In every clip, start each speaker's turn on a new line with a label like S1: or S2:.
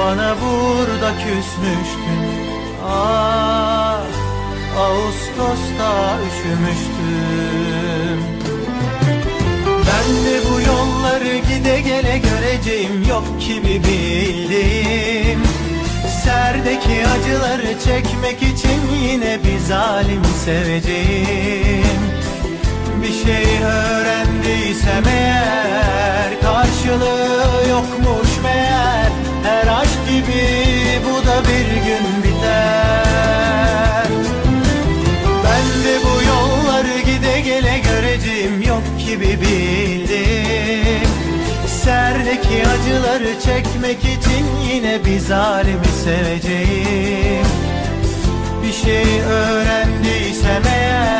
S1: Bana burada küsmüştün Ah Ağustos'ta üşümüştüm. Ben de bu yolları gide gele göreceğim Yok ki bir bildiğim Serdeki acıları çekmek için yine bir zalim seveceğim. Bir şey bir bildim. Serdeki acıları çekmek için Yine bir zalimi seveceğim. Bir şey öğrendiysem eğer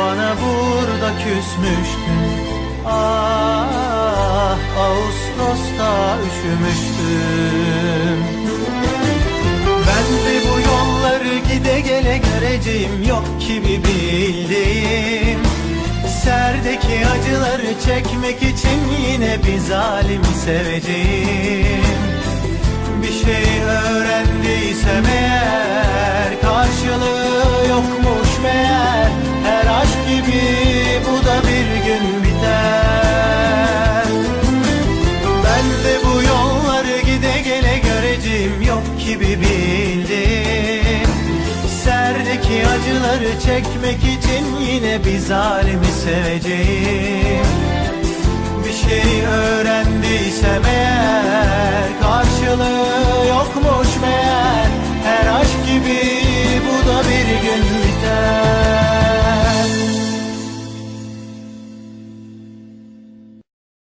S1: bana burada küsmüştün. Ah Ağustos'ta üşümüştüm. Ben de bu yolları gide gele göreceğim Yok ki bir bildiğim. Serdeki acıları çekmek için Yine bir zalimi seveceğim Acıları çekmek için Yine bir zalimi seveceğim. Bir şey öğrendiysem eğer